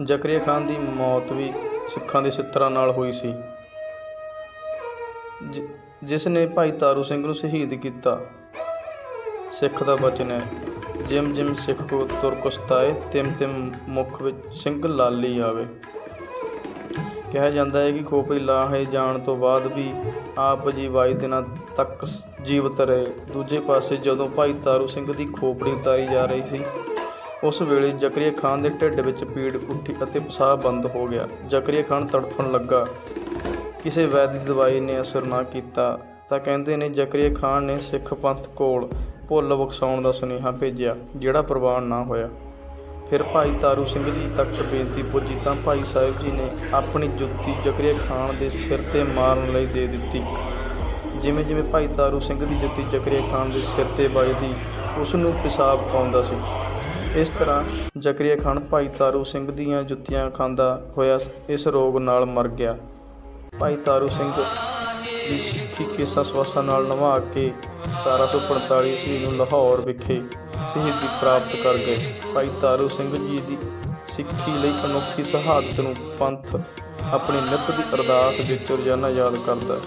ਜ਼ਕਰੀਆ ਖਾਨ ਦੀ ਮੌਤ ਵੀ ਸਿੱਖਾਂ ਦੇ ਸਿੱਤਰਾਂ ਨਾਲ ਹੋਈ ਸੀ। ਜਿਸ ਨੇ ਭਾਈ ਤਾਰੂ ਸਿੰਘ ਨੂੰ ਸ਼ਹੀਦ ਕੀਤਾ, ਸਿੱਖ ਦਾ ਬਚਨ ਹੈ। ਜਿਮ ਜਿਮ ਸਿੱਖ ਕੋ ਤੁਰਕਸਤਾਏ ਤਿਮ ਤਿਮ ਮੁਖ ਵਿੱਚ ਸਿੰਘ ਲਾਲੀ ਆਵੇ। ਕਿਹਾ ਜਾਂਦਾ ਹੈ ਕਿ ਖੋਪੜੀ ਲਾਹੇ ਜਾਣ ਤੋਂ ਬਾਅਦ ਵੀ ਆਪ ਜੀ 22 ਦਿਨਾਂ ਤੱਕ ਜੀਵਤ ਰਹੇ। ਦੂਜੇ ਪਾਸੇ ਜਦੋਂ ਭਾਈ ਤਾਰੂ ਸਿੰਘ ਦੀ ਖੋਪੜੀ ਉਤਾਰੀ ਜਾ ਰਹੀ ਸੀ ਉਸ ਵੇਲੇ ਜ਼ਕਰੀਆ ਖਾਨ ਦੇ ਢਿੱਡ ਵਿੱਚ ਪੀੜ ਉੱਠੀ ਅਤੇ ਪਿਸ਼ਾਬ ਬੰਦ ਹੋ ਗਿਆ। ਜ਼ਕਰੀਆ ਖਾਨ ਤੜਫਣ ਲੱਗਾ। ਕਿਸੇ ਵੈਦ ਦਵਾਈ ਨੇ ਅਸਰ ਨਾ ਕੀਤਾ, ਤਾਂ ਕਹਿੰਦੇ ਨੇ ਜ਼ਕਰੀਆ ਖਾਨ ਨੇ ਸਿੱਖ ਪੰਥ ਕੋਲ ਭੁੱਲ ਬਖਸ਼ਾਉਣ ਦਾ ਸੁਨੇਹਾ ਭੇਜਿਆ, ਜਿਹੜਾ ਪ੍ਰਵਾਨ ਨਾ ਹੋਇਆ। ਫਿਰ ਭਾਈ ਤਾਰੂ ਸਿੰਘ ਜੀ ਤੱਕ ਬੇਨਤੀ ਪੁੱਜੀ ਤਾਂ ਭਾਈ ਸਾਹਿਬ ਜੀ ਨੇ ਆਪਣੀ ਜੁੱਤੀ ਜ਼ਕਰੀਆ ਖਾਨ ਦੇ ਸਿਰ ਤੇ ਮਾਰਨ ਲਈ ਦੇ ਦਿੱਤੀ। ਜਿਵੇਂ ਜਿਵੇਂ ਭਾਈ ਤਾਰੂ ਸਿੰਘ ਦੀ ਜੁੱਤੀ ਜ਼ਕਰੀਆ ਖਾਨ ਦੇ ਸਿਰ ਤੇ ਵੱਜਦੀ, ਉਸ ਨੂੰ ਪਿਸ਼ਾਬ ਪਾਉਂਦਾ ਸੀ। ਇਸ ਤਰ੍ਹਾਂ ਜ਼ਕਰੀਆ ਖਾਨ ਭਾਈ ਤਾਰੂ ਸਿੰਘ ਦੀਆਂ ਜੁੱਤੀਆਂ ਖਾਂਦਾ ਹੋਇਆ ਇਸ ਰੋਗ ਨਾਲ ਮਰ ਗਿਆ। ਭਾਈ ਤਾਰੂ ਸਿੰਘ ਦੀ ਸਿੱਖੀ ਕੇਸਾ ਸਵਾਸਾ ਨਾਲ ਨਵਾ ਕੇ 1745 ਈਸਵੀ ਨੂੰ ਲਾਹੌਰ ਵਿਖੇ ਸ਼ਹੀਦੀ ਪ੍ਰਾਪਤ ਕਰ ਗਏ। ਭਾਈ ਤਾਰੂ ਸਿੰਘ ਜੀ ਦੀ ਸਿੱਖੀ ਲਈ ਅਨੋਖੀ ਸ਼ਹਾਦਤ ਨੂੰ ਪੰਥ ਆਪਣੀ ਨਿੱਤ ਦੀ ਅਰਦਾਸ ਵਿੱਚ ਰੋਜ਼ਾਨਾ ਯਾਦ ਕਰਦਾ ਹੈ।